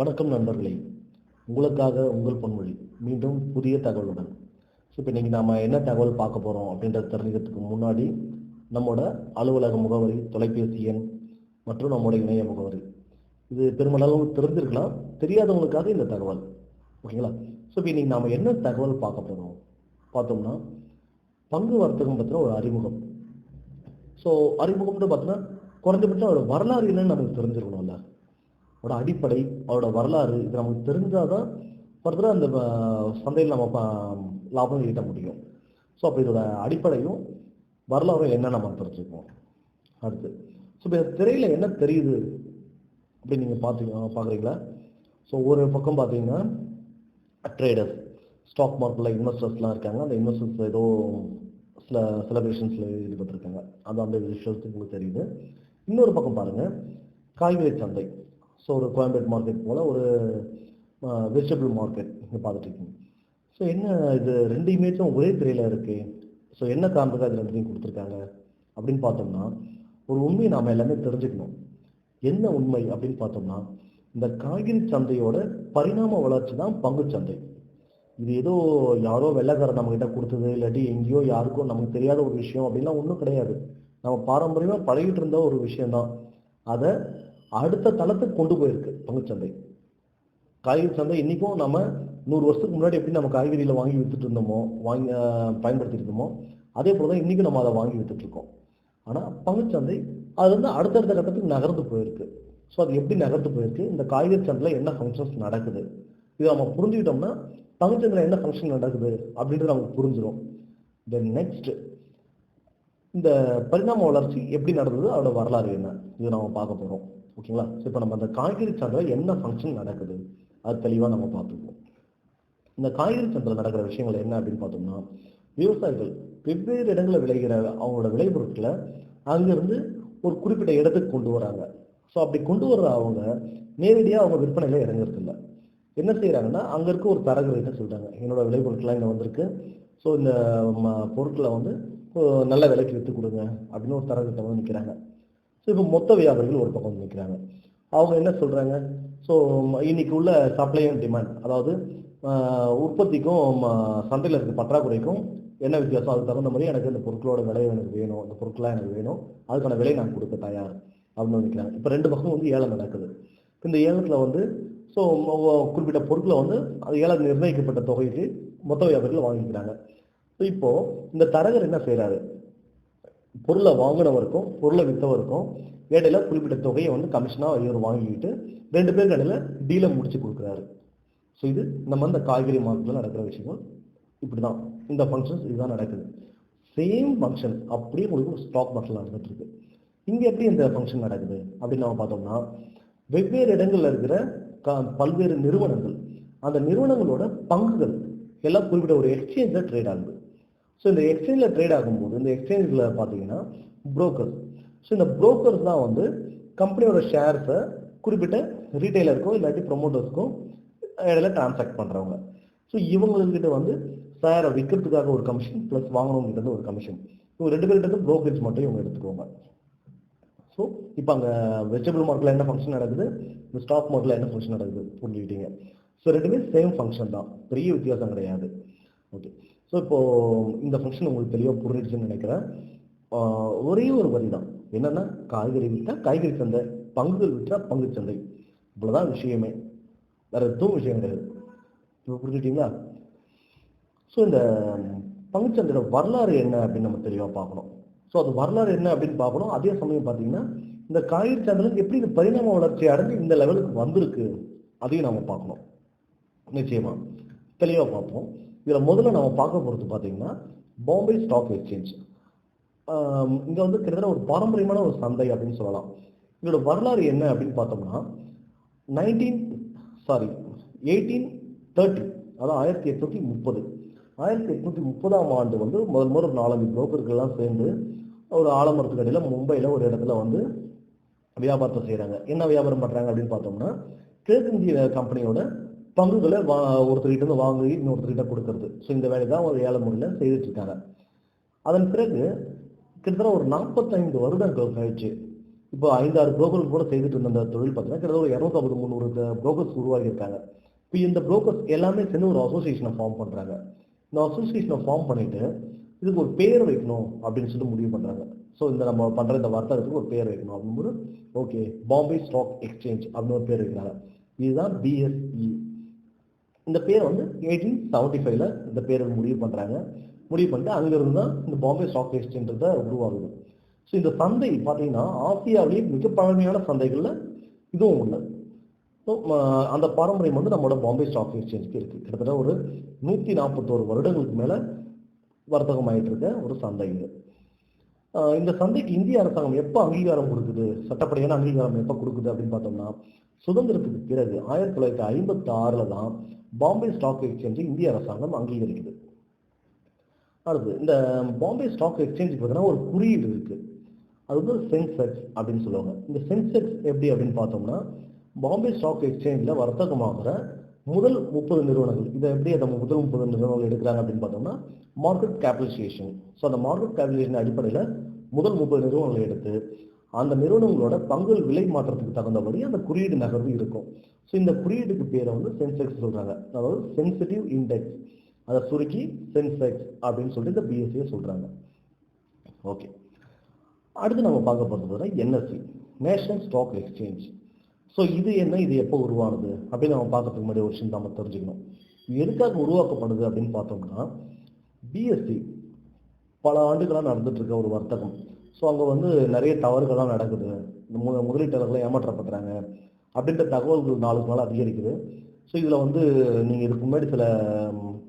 வணக்கம் நண்பர்களே. உங்களுக்காக உங்கள் பொன்மொழி மீண்டும் புதிய தகவலுடன். ஸோ இப்போ இன்றைக்கி நாம் என்ன தகவல் பார்க்க போகிறோம் அப்படின்றத தெரிஞ்சுக்கிறதுக்கு முன்னாடி நம்மளோட அலுவலக முகவரி தொலைபேசி எண் மற்றும் நம்மளோட இணைய முகவரி. இது பெருமளவு தெரிஞ்சிருக்கலாம் தெரியாதவங்களுக்காக இந்த தகவல். ஓகேங்களா? ஸோ இப்போ இன்றைக்கி நாம் என்ன தகவல் பார்க்க போகிறோம் பார்த்தோம்னா பங்கு வர்த்தகம் பற்றின ஒரு அறிமுகம். ஸோ அறிமுகம்னு பார்த்தோன்னா குறைஞ்சபட்சம் ஒரு வரலாறு என்னன்னு நமக்கு தெரிஞ்சிருக்கணும்ல. அவரோட அடிப்படை அதோட வரலாறு இது நமக்கு தெரிஞ்சாதான் ஃபர்தராக அந்த சந்தையில் நம்ம லாபம் ஈட்ட முடியும். ஸோ அப்போ இதோட அடிப்படையும் வரலாறும் என்ன நம்ம தெரிஞ்சுக்குவோம். அடுத்து. ஸோ இப்போ திரையில் என்ன தெரியுது அப்படின்னு நீங்கள் பார்த்தீங்க பார்க்குறீங்களா ஸோ ஒரு பக்கம் பார்த்தீங்கன்னா ட்ரேடர்ஸ் ஸ்டாக் மார்க்கெட்டில் இன்வெஸ்டர்ஸ்லாம் இருக்காங்க. அந்த இன்வெஸ்டர்ஸ் ஏதோ சில செலிப்ரேஷன்ஸில் ஈடுபட்டிருக்காங்க. அது அந்த விஷயத்துக்கு உங்களுக்கு தெரியுது. இன்னொரு பக்கம் பாருங்கள் காய்கறி சந்தை. ஸோ ஒரு கோயம்பேட் மார்க்கெட் போல் ஒரு வெஜிடபிள் மார்க்கெட் இங்கே பார்த்துட்டு இருக்கீங்க ஸோ என்ன இது ரெண்டு இமேஜும் ஒரே திரையில் இருக்குது ஸோ என்ன காரணத்துக்கு அது ரெண்டுத்தையும் கொடுத்துருக்காங்க? அப்படின்னு பார்த்தோம்னா ஒரு உண்மையை நாம் எல்லாமே தெரிஞ்சுக்கணும். என்ன உண்மை அப்படின்னு பார்த்தோம்னா இந்த காய்கறி சந்தையோட பரிணாம வளர்ச்சி தான் பங்குச் சந்தை. இது ஏதோ யாரோ வெள்ளைக்காரன் நம்மக்கிட்ட கொடுத்தது இல்லாட்டி எங்கேயோ யாருக்கும் நமக்கு தெரியாத ஒரு விஷயம் அப்படின்லாம் ஒன்றும் கிடையாது. நம்ம பாரம்பரியமாக பழகிட்டு இருந்த ஒரு விஷயம்தான். அதை அடுத்த தளத்துக்கு கொண்டு போயிருக்கு பங்குச்சந்தை. காய்கறி சந்தை இன்னைக்கும் நம்ம நூறு வருஷத்துக்கு முன்னாடி எப்படி நம்ம காய்கறியில் வாங்கி வித்துட்டு இருந்தோமோ வாங்கி பயன்படுத்திட்டு இருந்தோமோ அதே போல் தான் இன்றைக்கும் நம்ம அதை வாங்கி வித்துட்டு ஆனால் பங்குச்சந்தை அது வந்து அடுத்தடுத்த கட்டத்துக்கு நகர்ந்து போயிருக்கு. ஸோ அது எப்படி நகர்ந்து போயிருக்கு? இந்த காய்கறி சந்தையில் என்ன ஃபங்க்ஷன்ஸ் நடக்குது? இதை நம்ம புரிஞ்சுக்கிட்டோம்னா பங்குச்சந்தையில் என்ன ஃபங்க்ஷன் நடக்குது அப்படின்றது நமக்கு புரிஞ்சிடும் தென் நெக்ஸ்ட் இந்த பரிணாம வளர்ச்சி எப்படி நடந்தது? அதோட வரலாறு என்ன? இது நம்ம பார்க்க போகிறோம் ஓகேங்களா? ஸோ இப்போ நம்ம அந்த காய்கறி சந்தையில் என்ன ஃபங்க்ஷன் நடக்குது? அது தெளிவாக நம்ம பார்த்துக்குவோம். இந்த காய்கறி சந்தையில் நடக்கிற விஷயங்கள் என்ன அப்படின்னு பார்த்தோம்னா விவசாயிகள் வெவ்வேறு இடங்களில் விளைகிற அவங்களோட விளைபொருட்களை அங்கேருந்து ஒரு குறிப்பிட்ட இடத்துக்கு கொண்டு வராங்க. ஸோ அப்படி கொண்டு வர்ற அவங்க நேரடியாக அவங்க விற்பனையில் இறங்குறதில்ல. என்ன செய்கிறாங்கன்னா அங்கே இருக்க ஒரு தரகர்கிட்ட சொல்கிறாங்க என்னோட விளைபொருட்கள்லாம் இங்கே வந்திருக்கு. ஸோ இந்த ம- பொருட்களை வந்து நல்ல விலைக்கு விற்று கொடுங்க அப்படின்னு ஒரு தரகர்கிட்ட வந்து நிற்கிறாங்க ஸோ இப்போ மொத்த வியாபாரிகள் ஒரு பக்கம் நிற்கிறாங்க அவங்க என்ன சொல்கிறாங்க ஸோ இன்னைக்கு உள்ள சப்ளை அண்ட் டிமாண்ட் அதாவது உற்பத்திக்கும் சந்தையில் இருக்க பற்றாக்குறைக்கும் என்ன வித்தியாசம்? அதுக்கு தகுந்த மாதிரி எனக்கு இந்த பொருட்களோட விலை எனக்கு வேணும் இந்த பொருட்கள்லாம் எனக்கு வேணும் அதுக்கான விலை நான் கொடுக்க தயார் அப்படின்னு நினைக்கிறாங்க. இப்போ ரெண்டு பக்கம் வந்து ஏலம் நடக்குது. இந்த ஏலத்தில் வந்து ஸோ குறிப்பிட்ட பொருட்களை வந்து அது ஏலம் நிர்ணயிக்கப்பட்ட தொகைக்கு மொத்த வியாபாரிகள் வாங்கிக்கிறாங்க. ஸோ இப்போது இந்த தரகர் என்ன செய்கிறாரு பொருளை வாங்கினவருக்கும் பொருளை விற்றவருக்கும் இடையில குறிப்பிட்ட தொகையை வந்து கமிஷனாக இவர் வாங்கிக்கிட்டு ரெண்டு பேருக்கு இடையில டீலை முடிச்சு கொடுக்குறாரு. ஸோ இது நம்ம இந்த காய்கறி மார்க்கெட்டில் நடக்கிற விஷயங்கள். இப்படி தான் இந்த ஃபங்க்ஷன்ஸ் இதுதான் நடக்குது. சேம் ஃபங்க்ஷன் அப்படியே உங்களுக்கு ஒரு ஸ்டாக் மார்க்கெட்டில் நடந்துட்டு இருக்கு. இங்கே எப்படி இந்த ஃபங்க்ஷன் நடக்குது? அப்படின்னு நம்ம பார்த்தோம்னா வெவ்வேறு இடங்களில் இருக்கிற க- பல்வேறு நிறுவனங்கள். அந்த நிறுவனங்களோட பங்குகள் எல்லாம் குறிப்பிட்ட ஒரு எக்ஸ்சேஞ்சில் ட்ரேட் ஆகுது. ஸோ இந்த எக்ஸ்சேஞ்சில் ட்ரேட் ஆகும்போது இந்த எக்ஸ்சேஞ்சில் பார்த்தீங்கன்னா புரோக்கர்ஸ் ஸோ இந்த புரோக்கர்ஸ் தான் வந்து கம்பெனியோட ஷேர்ஸை குறிப்பிட்ட ரீட்டைலருக்கோ இல்லாட்டி ப்ரொமோட்டர்ஸ்க்கும் இடையில டிரான்சாக்ட் பண்ணுறவங்க ஸோ இவங்கக்கிட்ட வந்து ஷேரை விற்கிறதுக்காக ஒரு கமிஷன் ப்ளஸ் வாங்கணுங்கிட்ட இருந்து ஒரு கமிஷன் இவங்க ரெண்டு பேர்கிட்ட இருந்து மட்டும் இவங்க எடுத்துக்கோங்க ஸோ இப்போ அங்கே வெஜிடபிள் மார்க்கெட்டில் என்ன ஃபங்க்ஷன் நடக்குது? இந்த ஸ்டாக் மார்க்கெட்டில் என்ன ஃபங்க்ஷன் நடக்குது? புரிஞ்சுக்கிட்டீங்க. ஸோ ரெண்டுமே சேம் ஃபங்க்ஷன் தான். பெரிய வித்தியாசம் கிடையாது. ஓகே ஸோ இப்போ இந்த ஃபங்க்ஷன் உங்களுக்கு தெளிவாக புரிஞ்சிடுச்சுன்னு நினைக்கிறேன். ஒரே ஒரு வரி தான். என்னன்னா காய்கறி விற்றா காய்கறி சந்தை பங்குகள் விற்றா பங்கு சந்தை. இவ்வளோதான் விஷயமே. வேற எதுவும் விஷயம் கிடையாது. இப்போ ஸோ இந்த பங்குச்சந்தையோட வரலாறு என்ன அப்படின்னு நம்ம தெளிவாக பார்க்கணும். ஸோ அது வரலாறு என்ன அப்படின்னு பார்க்கணும். அதே சமயம் பார்த்தீங்கன்னா இந்த காய்கறி சந்தையில் எப்படி இந்த பரிணாம வளர்ச்சி அடைஞ்சு இந்த லெவலுக்கு வந்திருக்கு அதையும் நம்ம பார்க்கணும். நிச்சயமா. தெளிவாக பார்ப்போம். இதில் முதல்ல நம்ம பார்க்க போகிறது பார்த்தீங்கன்னா பாம்பே ஸ்டாக் எக்ஸ்சேஞ்ச் இங்கே வந்து கிட்டத்தட்ட ஒரு பாரம்பரியமான ஒரு சந்தை அப்படின்னு சொல்லலாம். இதோட வரலாறு என்ன அப்படின்னு பார்த்தோம்னா நைன்டீன் சாரி எயிட்டீன் தேர்ட்டி அதாவது ஆயிரத்தி எட்நூற்றி முப்பது. ஆயிரத்தி எட்நூற்றி முப்பதாம் ஆண்டு வந்து முதல் முதல் ஒரு நாலஞ்சு புரோக்கர்கள்லாம் சேர்ந்து ஒரு ஆலமரத்துக்கு அடியில் மும்பையில் ஒரு இடத்துல வந்து வியாபாரத்தை செய்கிறாங்க என்ன வியாபாரம் பண்ணுறாங்க அப்படின்னு பார்த்தோம்னா கிழக்கிந்திய கம்பெனியோட பங்குகளை வா ஒருத்தர்கிட்ட இருந்து வாங்கி இன்னொருத்தர்கிட்ட கொடுக்கறது. ஸோ இந்த வேலை தான் ஒரு ஏழை முறையில் செய்துட்டு இருக்காங்க அதன் பிறகு கிட்டத்தட்ட ஒரு நாற்பத்தைந்து வருடங்கள் கழிச்சு இப்போ ஐந்தாறு புரோக்கர்கள் கூட செய்துட்டு இருந்த அந்த தொழில் பார்த்தீங்கன்னா கிட்டத்தட்ட ஒரு இரநூத்தம்பது முந்நூறு புரோக்கர்ஸ் உருவாகியிருக்காங்க. இப்போ இந்த புரோக்கர்ஸ் எல்லாமே சேர்ந்து ஒரு அசோசியேஷனை ஃபார்ம் பண்ணுறாங்க இந்த அசோசியேஷனை ஃபார்ம் பண்ணிட்டு இதுக்கு ஒரு பேர் வைக்கணும் அப்படின்னு சொல்லிட்டு முடிவு பண்ணுறாங்க ஸோ இந்த நம்ம பண்ணுற இந்த வர்த்தகத்துக்கு ஒரு பேர் வைக்கணும். அப்படிங்கும்போது ஓகே பாம்பே ஸ்டாக் எக்ஸ்சேஞ்ச் அப்படின்னு ஒரு பேர் வைக்கிறாங்க. இதுதான் பிஎஸ்இ இந்த பேர் வந்து எயிட்டீன் செவன்ட்டி ஃபைவ்ல இந்த பேரை முடிவு பண்ணுறாங்க முடிவு பண்ணிட்டு அங்கிருந்து தான் இந்த பாம்பே ஸ்டாக் எக்ஸ்சேஞ்சுன்றத உருவாகுது. ஸோ இந்த சந்தை பார்த்தீங்கன்னா ஆசியாவிலேயே மிக பழமையான சந்தைகளில் இதுவும் ஒன்று ஸோ அந்த பாரம்பரியம் வந்து நம்மளோட பாம்பே ஸ்டாக் எக்ஸ்சேஞ்சுக்கு இருக்குது கிட்டத்தட்ட ஒரு நூற்றி நாற்பத்தோரு வருடங்களுக்கு மேலே வர்த்தகமாயிட்டு இருக்க ஒரு சந்தை இது. இந்த சந்தைக்கு இந்திய அரசாங்கம் எப்போ அங்கீகாரம் கொடுக்குது? சட்டப்படியான அங்கீகாரம் எப்போ கொடுக்குது அப்படின்னு பார்த்தோம்னா சுதந்திரத்துக்கு பிறகு ஆயிரத்தி தொள்ளாயிரத்தி ஐம்பத்தி ஆறில் தான் பாம்பே ஸ்டாக் எக்ஸ்சேஞ்சை இந்திய அரசாங்கம் அங்கீகரிக்குது. அடுத்து இந்த பாம்பே ஸ்டாக் எக்ஸ்சேஞ்சு பார்த்தீங்கன்னா ஒரு குறியீடு இருக்குது அது வந்து சென்செக்ஸ் அப்படின்னு சொல்லுவாங்க. இந்த சென்செக்ஸ் எப்படி அப்படின்னு பார்த்தோம்னா பாம்பே ஸ்டாக் எக்ஸ்சேஞ்சில் வர்த்தகமாகிற முதல் முப்பது நிறுவனங்கள் இதை எப்படி அந்த முதல் முப்பது நிறுவனங்கள் எடுக்கிறாங்க அப்படின்னு பார்த்தோம்னா மார்க்கெட் கேபிடலைசேஷன் ஸோ அந்த மார்க்கெட் கேபிடலைசேஷன் அடிப்படையில் முதல் முப்பது நிறுவனங்களை எடுத்து அந்த நிறுவனங்களோட பங்குகள் விலை மாற்றத்துக்கு தகுந்தபடி அந்த குறியீடு நகர்வு இருக்கும். ஸோ இந்த குறியீடுக்கு பேரை வந்து சென்செக்ஸ் சொல்கிறாங்க அதாவது சென்சிட்டிவ் இண்டெக்ஸ் அதை சுருக்கி சென்செக்ஸ் அப்படின்னு சொல்லிட்டு இந்த பிஎஸ்சியை சொல்கிறாங்க ஓகே அடுத்து நம்ம பார்க்க போகிறது NSC national stock exchange so இது என்ன? இது எப்போ உருவானது? அப்படின்னு நம்ம பார்க்கறதுக்கு முன்னாடி ஒரு விஷயம் நம்ம தெரிஞ்சுக்கணும். இது எதுக்காக உருவாக்கப்படுது அப்படின்னு பார்த்தோம்னா பிஎஸ்சி பல ஆண்டுகளாக நடந்துட்டு ஒரு வர்த்தகம். ஸோ அங்கே வந்து நிறைய தவறுகள்லாம் நடக்குது. இந்த மு முதலீட்டாளர்களை ஏமாற்றப்படுறாங்க. அப்படின்ற தகவல்கள் நாளுக்கு நாள் அதிகரிக்குது. ஸோ இதில் வந்து நீங்கள் இதுக்கு முன்னாடி சில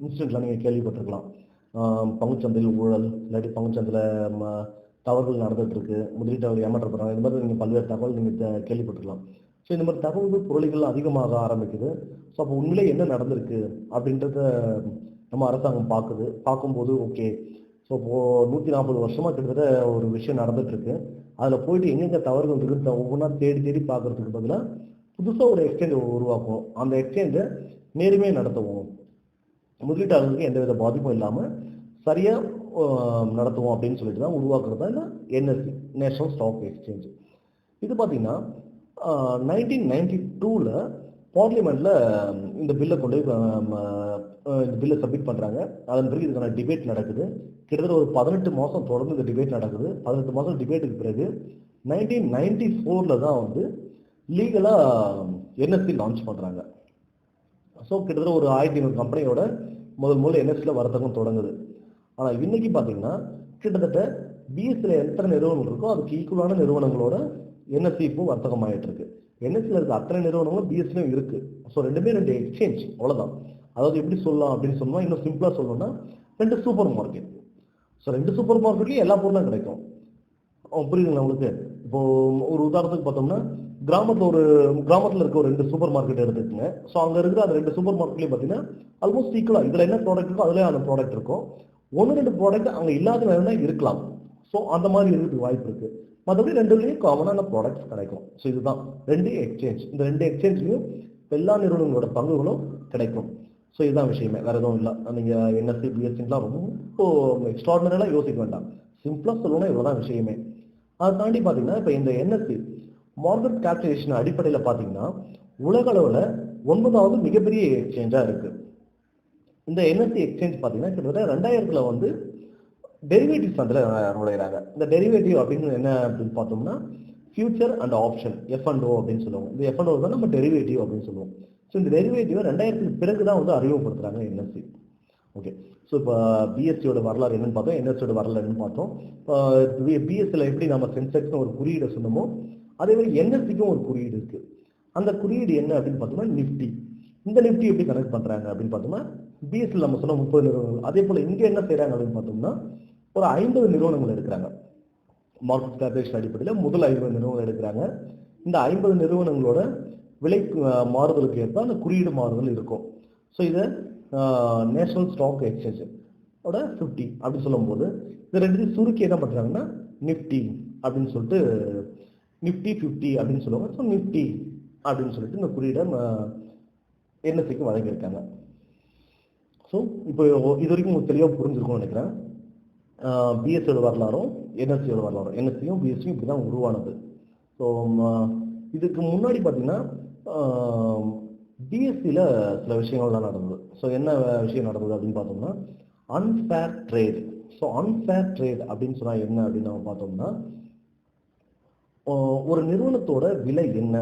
இன்சிடெண்ட்லாம் நீங்கள் கேள்விப்பட்டிருக்கலாம். பங்குச்சந்தையில் ஊழல் இல்லாட்டி பங்குச்சந்தையில் ம, தவறுகள் நடந்துகிட்ருக்கு முதலீட்டாளர்கள் ஏமாற்றப்படுறாங்க. இந்த மாதிரி நீங்கள் பல்வேறு தகவல் நீங்கள் கேள்விப்பட்டிருக்கலாம். ஸோ இந்த மாதிரி தகவல்கள் புரளிகள் அதிகமாக ஆரம்பிக்குது. ஸோ அப்போ உண்மையிலே என்ன நடந்திருக்கு அப்படின்றத நம்ம அரசாங்கம் பார்க்குது. பார்க்கும்போது ஓகே ஸோ இப்போ நூற்றி நாற்பது வருஷமாக கிட்டத்தட்ட ஒரு விஷயம் நடந்துட்டு அதில் போயிட்டு எங்கெங்க தவறுகள் இருக்கு ஒவ்வொன்றா தேடி தேடி பார்க்கறதுக்கு பதிலாக புதுசாக ஒரு எக்ஸ்சேஞ்ச் உருவாக்குவோம். அந்த எக்ஸ்சேஞ்சை நேர்மையாக நடத்துவோம். முதலீட்டாளர்களுக்கு எந்தவித பாதிப்பும் இல்லாமல் சரியாக நடத்துவோம் அப்படின்னு சொல்லிட்டு தான் உருவாக்குறது தான் இந்த என்எஸ்சி நேஷனல் ஸ்டாக் எக்ஸ்சேஞ்ச் இது பார்த்திங்கன்னா நைன்டீன் நைன்டி டூவில் பார்லிமெண்ட்டில் இந்த பில்லை கொண்டு போய் இந்த பில்லை சப்மிட் பண்ணுறாங்க அதன் பிறகு இதுக்கான டிபேட் நடக்குது. கிட்டத்தட்ட ஒரு பதினெட்டு மாதம் தொடர்ந்து இந்த டிபேட் நடக்குது. பதினெட்டு மாதம் டிபேட்டுக்கு பிறகு நைன்டீன் நைன்டி ஃபோரில் தான் வந்து லீகலாக என்எஸ்சி லான்ச் பண்ணுறாங்க ஸோ கிட்டத்தட்ட ஒரு ஆயிரத்தி ஐநூறு கம்பெனியோட முதல் முதல்ல என்எஸ்சியில் வர்த்தகம் தொடங்குது. ஆனால் இன்னைக்கு பார்த்தீங்கன்னா கிட்டத்தட்ட பிஎஸ்சியில் எத்தனை நிறுவனங்கள் இருக்கோ அதுக்கு ஈக்குவலான நிறுவனங்களோட என்எஸ்சி இப்போ வர்த்தகம் ஆகிட்டு இருக்கு என்எஸ்சியில் இருக்க அத்தனை நிறுவனங்களும் பிஎஸ்சியும் இருக்கு. ஸோ ரெண்டுமே ரெண்டு எக்ஸ்சேஞ்ச் அவ்வளோதான் அதாவது எப்படி சொல்லலாம் அப்படின்னு சொன்னால் இன்னும் சிம்பிளாக சொல்லணும்னா ரெண்டு சூப்பர் மார்க்கெட் ஸோ ரெண்டு சூப்பர் மார்க்கெட்லையும் எல்லா பொருளும் கிடைக்கும். புரியுதுங்களா உங்களுக்கு? இப்போ ஒரு உதாரணத்துக்கு பார்த்தோம்னா கிராமத்தில் ஒரு கிராமத்தில் இருக்க ஒரு ரெண்டு சூப்பர் மார்க்கெட் எடுத்துக்கோங்க. ஸோ அங்கே இருக்கிற அந்த ரெண்டு சூப்பர் மார்க்கெட்லேயும் பார்த்தீங்கன்னா ஆல்மோஸ்ட் ஈக்குவலாக இதில் என்ன ப்ராடக்ட் இருக்கோ அதுலயே அந்த ப்ராடக்ட் இருக்கும். ஒன்று ரெண்டு ப்ராடக்ட் அங்கே இல்லாத நேரம் தான் இருக்கலாம். ஸோ அந்த மாதிரி இருக்கிறதுக்கு வாய்ப்பு இருக்குது மற்றபடி ரெண்டுலேயும் காமனான ப்ராடக்ட்ஸ் கிடைக்கும். ஸோ இதுதான். ரெண்டு எக்ஸ்சேஞ்ச் இந்த ரெண்டு எக்ஸ்சேஞ்ச்லையும் எல்லா நிறுவனங்களோட பங்குகளும் கிடைக்கும். ஸோ இதுதான் விஷயமே. வேறு எதுவும் இல்லை. நீங்கள் என்எஸ்சி பிஎஸ்சிலாம் ரொம்ப எக்ஸ்ட்ராடனரியாக யோசிக்க வேண்டாம். சிம்பிளாக சொல்லணும்னா இவ்வளவுதான் விஷயமே. அதை தாண்டி பார்த்தீங்கன்னா இப்போ இந்த என்எஸ்சி மார்க்கெட் கேபிடலேஷன் அடிப்படையில் பார்த்தீங்கன்னா உலக அளவில் ஒன்பதாவது மிகப்பெரிய எக்ஸ்சேஞ்சாக இருக்குது இந்த என்எஸ்சி எக்ஸ்சேஞ்ச் பார்த்தீங்கன்னா கிட்டத்தட்ட ரெண்டாயிரத்தில் வந்து டெரிவேட்டிவ்ஸ் அதில் நுழையிறாங்க இந்த டெரிவேட்டிவ் அப்படின்னு என்ன அப்படின்னு பார்த்தோம்னா future and option F and O அப்படின்னு சொல்லுவோம் இந்த எஃப் அண்ட் ஓ தான் நம்ம டெரிவேட்டிவ் அப்படின்னு சொல்லுவோம். ஸோ இந்த டெரிவேட்டிவ் ரெண்டாயிரத்துக்கு பிறகு தான் வந்து அறிமுகப்படுத்துகிறாங்க என்எஸ்சி ஓகே ஸோ இப்போ பிஎஸ்சியோட வரலாறு என்னன்னு பார்த்தோம். என்எஸ்சியோட வரலாறு என்னன்னு பார்த்தோம். பிஎஸ்சியில் எப்படி நம்ம சென்செக்ஸ்னு ஒரு குறியீடை சொன்னோமோ அதே மாதிரி என்எஸ்சிக்கும் ஒரு குறியீடு இருக்குது அந்த குறியீடு என்ன அப்படின்னு பார்த்தோம்னா நிஃப்டி இந்த நிஃப்டி எப்படி கனெக்ட் பண்ணுறாங்க அப்படின்னு பார்த்தோம்னா பிஎஸ்சியில் நம்ம சொன்ன முப்பது நிறுவனங்கள் அதே போல் இங்கே என்ன செய்கிறாங்க அப்படின்னு பார்த்தோம்னா ஒரு ஐம்பது நிறுவனங்கள் எடுக்கிறாங்க. மார்க்கெட் கேபிடேஷன் அடிப்படையில் முதல் ஐம்பது நிறுவனங்கள் எடுக்கிறாங்க. இந்த ஐம்பது நிறுவனங்களோட விலை மாறுதலுக்கு ஏற்ப அந்த குறியீடு மாறுதல் இருக்கும். ஸோ இதை நேஷனல் ஸ்டாக் எக்ஸ்சேஞ்சு ஓட ஃபிஃப்டி அப்படின்னு சொல்லும்போது இது ரெண்டுத்தையும் சுருக்கி என்ன பண்ணுறாங்கன்னா நிஃப்டி அப்படின்னு சொல்லிட்டு நிஃப்டி ஃபிஃப்டி அப்படின்னு சொல்லுவாங்க. ஸோ நிஃப்டி அப்படின்னு சொல்லிட்டு இந்த குறியீடை என்எஸ்சிக்கு வழங்கியிருக்காங்க. ஸோ இப்போ இது வரைக்கும் உங்களுக்கு தெளிவாக புரிஞ்சிருக்கும்னு நினைக்கிறேன். பிஎஸ்சியோட வரலாறும் என்எஸ்சியோட வரலாறும் என்எஸ்சியும் பிஎஸ்சியும் இப்படி தான் உருவானது. ஸோ இதுக்கு முன்னாடி பார்த்தீங்கன்னா பிஎஸ்சியில் சில விஷயங்கள்லாம் நடந்தது. ஸோ என்ன விஷயம் நடந்தது அப்படின்னு பார்த்தோம்னா unfair trade so unfair trade அப்படின்னு சொன்னால் என்ன அப்படின்னு நம்ம பார்த்தோம்னா ஒரு நிறுவனத்தோட விலை என்ன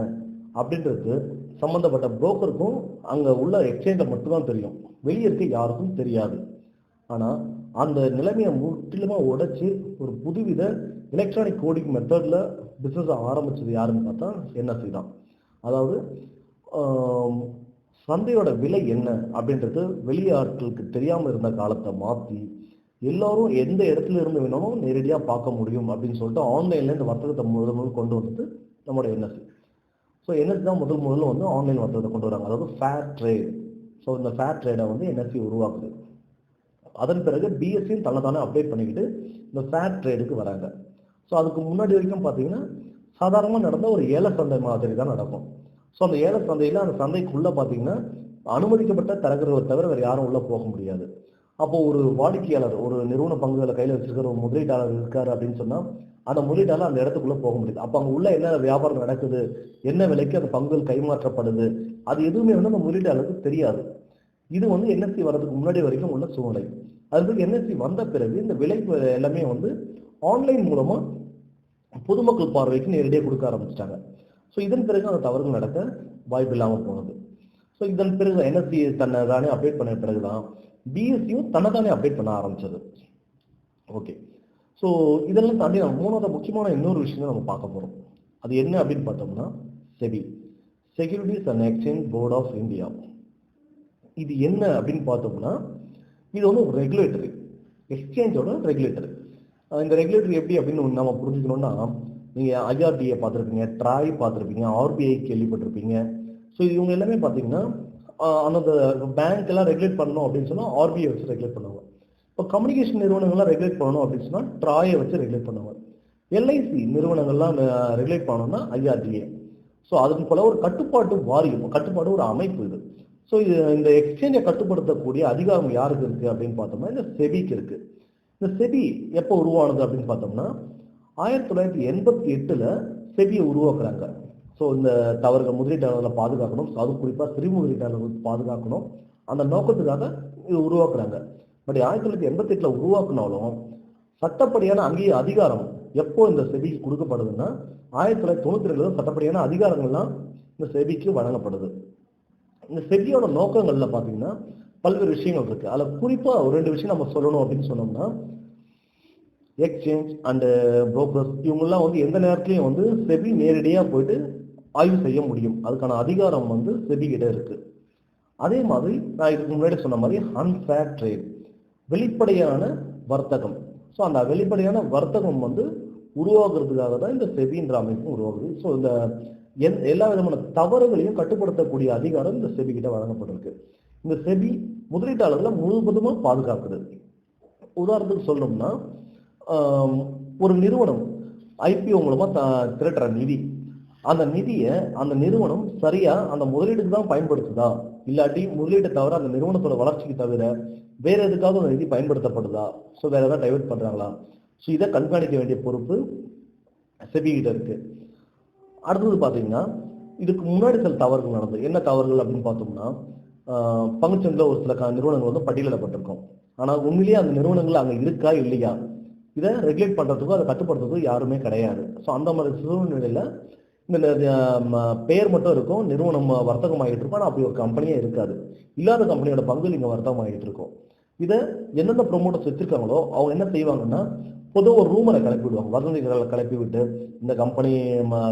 அப்படின்றது சம்மந்தப்பட்ட புரோக்கருக்கும் அங்கே உள்ள எக்ஸ்சேஞ்சை மட்டும்தான் தெரியும். வெளியே இருக்க யாருக்கும் தெரியாது. ஆனால் அந்த நிலைமையை முற்றிலுமாக உடைச்சி ஒரு புதுவித எலக்ட்ரானிக் கோடிங் மெத்தடில் பிஸ்னஸ் ஆரம்பிச்சது யாருன்னு பார்த்தா என்எஸ்சி தான். அதாவது சந்தையோட விலை என்ன அப்படின்றது வெளியாட்களுக்கு தெரியாமல் இருந்த காலத்தை மாற்றி எல்லாரும் எந்த இடத்துல இருந்து வேணாலும் நேரடியாக பார்க்க முடியும் அப்படின்னு சொல்லிட்டு ஆன்லைனில் இந்த வர்த்தகத்தை முதல் முதல் கொண்டு வந்தது நம்மளோட என்எஸ்சி ஸோ என்எஸ்சி தான் முதல் முதல்ல வந்து ஆன்லைன் வர்த்தகத்தை கொண்டு வராங்க. அதாவது ஃபேர் ட்ரேட் ஸோ இந்த ஃபேர் ட்ரேடை வந்து என்எஸ்சி உருவாக்குது. அதன் பிறகு பிஎஸ்சியும் தன்னை தானே அப்டேட் பண்ணிக்கிட்டு இந்த ஃபேர் ட்ரேடுக்கு வராங்க. ஸோ அதுக்கு முன்னாடி வரைக்கும் பார்த்தீங்கன்னா சாதாரணமாக நடந்த ஒரு ஏல சந்தை மாதிரி தான் நடக்கும். ஸோ அந்த ஏல சந்தையில் அந்த சந்தைக்குள்ளே பார்த்தீங்கன்னா அனுமதிக்கப்பட்ட தரகர்கள் தவிர வேறு யாரும் உள்ளே போக முடியாது. அப்போது ஒரு வாடிக்கையாளர் ஒரு நிறுவன பங்குகளை கையில் வச்சிருக்கிற ஒரு முதலீட்டாளர் இருக்கார் அப்படின்னு சொன்னால் அந்த முதலீட்டாளர் அந்த இடத்துக்குள்ளே போக முடியாது. அப்போ அங்கே உள்ள என்ன வியாபாரம் நடக்குது என்ன விலைக்கு அந்த பங்குகள் கைமாற்றப்படுது அது எதுவுமே வந்து அந்த முதலீட்டாளருக்கு தெரியாது. இது வந்து என்எஸ்சி வர்றதுக்கு முன்னாடி வரைக்கும் உள்ள சூழ்நிலை. அதுக்கு என்எஸ்சி வந்த பிறகு இந்த விலை எல்லாமே வந்து ஆன்லைன் மூலமாக பொதுமக்கள் பார்வைக்கு நேரடியாக கொடுக்க ஆரம்பிச்சிட்டாங்க. ஸோ இதன் பிறகு அந்த தவறுகள் நடக்க வாய்ப்பு இல்லாமல் போனது. ஸோ இதன் பிறகு என்எஸ்சி தன்னை தானே அப்டேட் பண்ண பிறகு தான் பிஎஸ்சியும் தன்னை தானே அப்டேட் பண்ண ஆரம்பிச்சது. ஓகே ஸோ இதெல்லாம் தாண்டி நம்ம மூணாவது முக்கியமான இன்னொரு விஷயம் நம்ம பார்க்க போகிறோம் அது என்ன அப்படின்னு பார்த்தோம்னா SEBI securities and exchange board of India இது என்ன அப்படின்னு பார்த்தோம்னா இது வந்து ஒரு ரெகுலேட்டரி எக்ஸ்சேஞ்சோட ரெகுலேட்டரி இந்த ரெகுலேட்டரி எப்படி அப்படின்னு நம்ம புரிஞ்சுக்கணும்னா நீங்கள் ஐஆர்டிஏ பார்த்துருப்பீங்க ட்ராய் பார்த்துருப்பீங்க ஆர்பிஐ கேள்விப்பட்டிருப்பீங்க. ஸோ இவங்க எல்லாமே பார்த்தீங்கன்னா அந்த பேங்க் எல்லாம் ரெகுலேட் பண்ணணும் அப்படின்னு சொன்னால் ஆர்பிஐ வச்சு ரெகுலேட் பண்ணுவாங்க. இப்போ கம்யூனிகேஷன் நிறுவனங்கள்லாம் ரெகுலேட் பண்ணணும் அப்படின்னு சொன்னால் ட்ராயை வச்சு ரெகுலேட் பண்ணுவாங்க. எல்ஐசி நிறுவனங்கள்லாம் ரெகுலேட் பண்ணணும்னா ஐஆர்டிஏ ஸோ அதுக்கு போல ஒரு கட்டுப்பாட்டு வாரியம் கட்டுப்பாடு ஒரு அமைப்பு இது. ஸோ இது இந்த எக்ஸ்சேஞ்சை கட்டுப்படுத்தக்கூடிய அதிகாரம் யாருக்கு இருக்குது அப்படின்னு பார்த்தோம்னா இந்த செபிக்கு இருக்குது இந்த செபி எப்போ உருவானது அப்படின்னு பார்த்தோம்னா ஆயிரத்தி தொள்ளாயிரத்தி எண்பத்தி எட்டில் செபியை உருவாக்குறாங்க. ஸோ இந்த தவறுகள் முதலீட்டாளர்களை பாதுகாக்கணும். அது குறிப்பாக சிறு முதலீட்டாளர்கள் பாதுகாக்கணும். அந்த நோக்கத்துக்காக இது உருவாக்குறாங்க. பட் ஆயிரத்தி தொள்ளாயிரத்தி எண்பத்தி எட்டில் உருவாக்குனாலும் சட்டப்படியான அங்கேயே அதிகாரம் எப்போ இந்த செபிக்கு கொடுக்கப்படுதுன்னா ஆயிரத்தி தொள்ளாயிரத்தி தொண்ணூத்தி ரெண்டு சட்டப்படியான அதிகாரங்கள்லாம் இந்த செபிக்கு வழங்கப்படுது. இந்த செபியோட நோக்கங்கள்ல பாத்தீங்கன்னா பல்வேறு விஷயங்கள் இருக்கு. அதுல குறிப்பா ஒரு ரெண்டு விஷயம் நம்ம சொல்லணும் அப்படின்னு சொன்னோம்னா எக்ஸ்சேஞ்ச் அண்டு புரோக்கர்ஸ் இவங்கெல்லாம் வந்து எந்த நேரத்துலையும் வந்து செபி நேரடியா போயிட்டு ஆய்வு செய்ய முடியும். அதுக்கான அதிகாரம் வந்து செபி கிட்ட இருக்கு. அதே மாதிரி நான் இதுக்கு முன்னாடி சொன்ன மாதிரி அன்ஃபேர் ட்ரேட் வெளிப்படையான வர்த்தகம். ஸோ அந்த வெளிப்படையான வர்த்தகம் வந்து உருவாகிறதுக்காக தான் இந்த செபின்ற அமைப்பும் உருவாகுது. ஸோ இந்த எந் எல்லா விதமான தவறுகளையும் கட்டுப்படுத்தக்கூடிய அதிகாரம் இந்த செபி கிட்ட வழங்கப்பட்டிருக்கு. இந்த செபி முதலீட்டாளர்களை முழுவதுமா பாதுகாக்குது. உதாரணத்துக்கு சொல்லணும்னா ஒரு நிறுவனம் ஐபிஓ மூலமா த- திரட்டுற நிதி. அந்த நிதியை அந்த நிறுவனம் சரியா அந்த முதலீடுக்கு தான் பயன்படுத்துதா? இல்லாட்டி முதலீட்டை தவிர அந்த நிறுவனத்தோட வளர்ச்சிக்கு தவிர வேற எதுக்காக அந்த நிதி பயன்படுத்தப்படுதா? ஸோ வேற ஏதாவது டைவர்ட் பண்றாங்களா? ஸோ இதை கண்காணிக்க வேண்டிய பொறுப்பு செபிகிட்ட இருக்குது இருக்கு. அடுத்தது பார்த்தீங்கன்னா இதுக்கு முன்னாடி சில தவறுகள் நடந்தது. என்ன தவறுகள் அப்படின்னு பார்த்தோம்னா பங்குச்சந்தில் பங்குச்சந்தையில் ஒரு சில க- நிறுவனங்கள் வந்து பட்டியலிடப்பட்டிருக்கும். ஆனால் உண்மையிலேயே அந்த நிறுவனங்கள் அங்கே இருக்கா இல்லையா? இதை ரெகுலேட் பண்ணுறதுக்கோ அதை கட்டுப்படுத்துறதுக்கோ யாருமே கிடையாது. ஸோ அந்த மாதிரி சூழ்நிலையில் இந்த ம- பெயர் மட்டும் இருக்கும் நிறுவனம் வர்த்தகம் ஆகிட்டு இருக்கும் அப்படி ஒரு கம்பெனியே இருக்காது. இல்லாத கம்பெனியோட பங்கு இங்கே வர்த்தகம் ஆகிட்டு இருக்கும். இதை எந்தெந்த ப்ரொமோட்டர்ஸ் வச்சுருக்காங்களோ அவங்க என்ன செய்வாங்கன்னா பொதுவாக ஒரு ரூமரை கிளப்பி விடுவாங்க வதந்திகளை கிளப்பி விட்டு இந்த கம்பெனி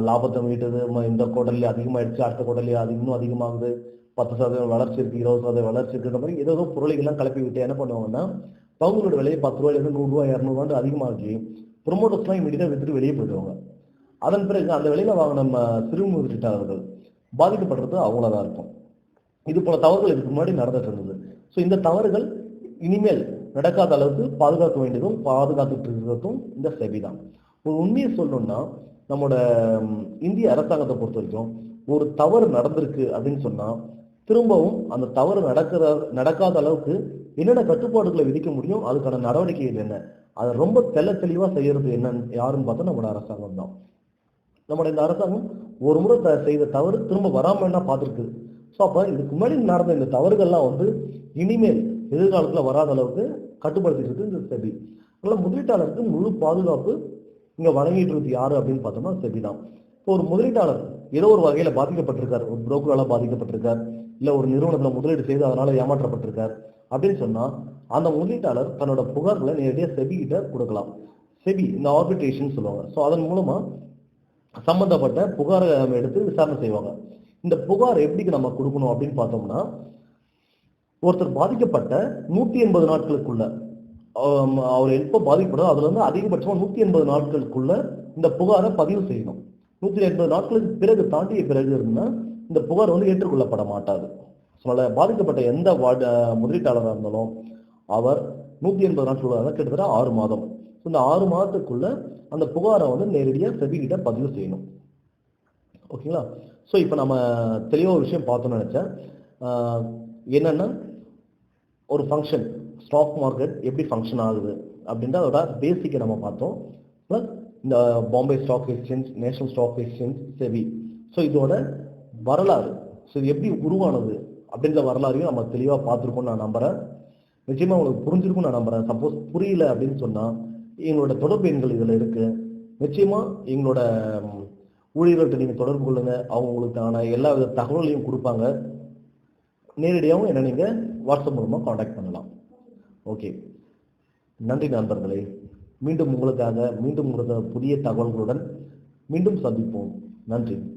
லாபத்தை மீட்டது ம- இந்த கோட்டர்லயே அதிகமாகிடுச்சு அடுத்த கோட்டர்லயே அது இன்னும் அதிகமாகுது பத்து சதவீதம் வளர்ச்சி இருக்குது இருபது சதவீதம் வளர்ச்சி இருக்குன்ற மாதிரி ஏதோ ஏதோ பொருளைகள்லாம் கிளப்பி விட்டு என்ன பண்ணுவாங்கன்னா பங்குகளோட விலையை பத்து ரூபாயிலிருந்து நூறுரூவா இரநூறுவாண்டு அதிகமாகி ப்ரொமோட்டர்ஸ்லாம் இமீடியட்டாக வித்துட்டு வெளியே போயிடுவாங்க. அதன் பிறகு அந்த விலையில் வாங்கின சிறுமுக சிறு முதலீட்டாளர்கள் பாதிக்கப்படுறது அவங்கள தான் இருக்கும். இது போல தவறுகள் இதுக்கு முன்னாடி நடந்துட்டு இருந்தது. ஸோ இந்த தவறுகள் இனிமேல் நடக்காத அளவுக்கு பாதுகாக்க வேண்டியதும் பாதுகாத்துட்டு இருக்கிறதும் இந்த செபி தான். ஒரு உண்மையை சொல்லணும்னா நம்மளோட இந்திய அரசாங்கத்தை பொறுத்த வரைக்கும் ஒரு தவறு நடந்திருக்கு அப்படின்னு சொன்னால் திரும்பவும் அந்த தவறு நடக்கிற நடக்காத அளவுக்கு என்னென்ன கட்டுப்பாடுகளை விதிக்க முடியும் அதுக்கான நடவடிக்கைகள் என்ன? அதை ரொம்ப தெள்ள தெளிவாக செய்யறது என்னன்னு யாருன்னு பார்த்தா நம்மளோட அரசாங்கம் தான். நம்மளோட இந்த அரசாங்கம் ஒரு முறை த- செய்த தவறு திரும்ப வராமல் என்ன பார்த்துருக்கு. ஸோ அப்போ இதுக்கு முன்னாடி நடந்த இந்த தவறுகள்லாம் வந்து இனிமேல் எதிர்காலத்தில் வராத அளவுக்கு கட்டுப்படுத்திட்டு இருக்கு இந்த செபி. அதனால முதலீட்டாளருக்கு முழு பாதுகாப்பு இங்க வழங்கிட்டு இருக்கு யாரு அப்படின்னு பார்த்தோம்னா செபி தான். இப்போ ஒரு முதலீட்டாளர் ஏதோ ஒரு வகையில பாதிக்கப்பட்டிருக்கார். ஒரு புரோக்கரால பாதிக்கப்பட்டிருக்கார். இல்ல ஒரு நிறுவனத்துல முதலீடு செய்து அதனால ஏமாற்றப்பட்டிருக்கார் அப்படின்னு சொன்னா அந்த முதலீட்டாளர் தன்னோட புகார்களை நேரடியாக செபி கிட்ட கொடுக்கலாம். செபி இந்த ஆர்பிட்ரேஷன் சொல்லுவாங்க. ஸோ அதன் மூலமா சம்பந்தப்பட்ட புகாரை எடுத்து விசாரணை செய்வாங்க. இந்த புகார் எப்படி நம்ம கொடுக்கணும் அப்படின்னு பார்த்தோம்னா ஒருத்தர் பாதிக்கப்பட்ட நூத்தி எண்பது நாட்களுக்குள்ள அவர் எப்போ பாதிக்கப்படுதோ அதுல இருந்து அதிகபட்சமா நூத்தி எண்பது நாட்களுக்குள்ள இந்த புகாரை பதிவு செய்யணும். நூத்தி எண்பது நாட்களுக்கு பிறகு தாண்டிய பிறகு இருந்தா இந்த புகார் வந்து ஏற்றுக்கொள்ளப்பட மாட்டாது. அதனால பாதிக்கப்பட்ட எந்த வார்டு முதலீட்டாளராக இருந்தாலும் அவர் நூத்தி எண்பது நாட்கள் கிட்டத்தட்ட ஆறு மாதம். இந்த ஆறு மாதத்துக்குள்ள அந்த புகாரை வந்து நேரடியாக செபிகிட்ட பதிவு செய்யணும். ஓகேங்களா? ஸோ இப்போ நம்ம தெளிவாக ஒரு விஷயம் பார்த்தோம்னு நினச்சேன். என்னென்னா ஒரு ஃபங்க்ஷன் ஸ்டாக் மார்க்கெட் எப்படி ஃபங்க்ஷன் ஆகுது அப்படின்ற அதோட பேசிக்கை நம்ம பார்த்தோம். ப்ளஸ் இந்த Bombay stock exchange national stock exchange SEBI so இதோட வரலாறு ஸோ இது எப்படி உருவானது அப்படின்ற வரலாறையும் நம்ம தெளிவாக பார்த்துருக்கோம்னு நான் நம்புகிறேன் நிச்சயமாக உங்களுக்கு புரிஞ்சிருக்கும் நான் நம்புறேன். சப்போஸ் புரியல அப்படின்னு சொன்னால் எங்களோட தொடர்பு எண்கள் இதில் இருக்குது நிச்சயமாக எங்களோட ஊழியர்கள்ட்ட நீங்கள் தொடர்பு கொள்ளுங்கள் அவங்க எல்லா வித தகவல்களையும் கொடுப்பாங்க. நேரடியாகவும் என்ன நீங்கள் வாட்ஸ்அப் மூலமாக காண்டாக்ட் பண்ணலாம். ஓகே நன்றி நண்பர்களே. மீண்டும் உங்களுக்காக மீண்டும் உங்களது புதிய தகவல்களுடன் மீண்டும் சந்திப்போம். நன்றி.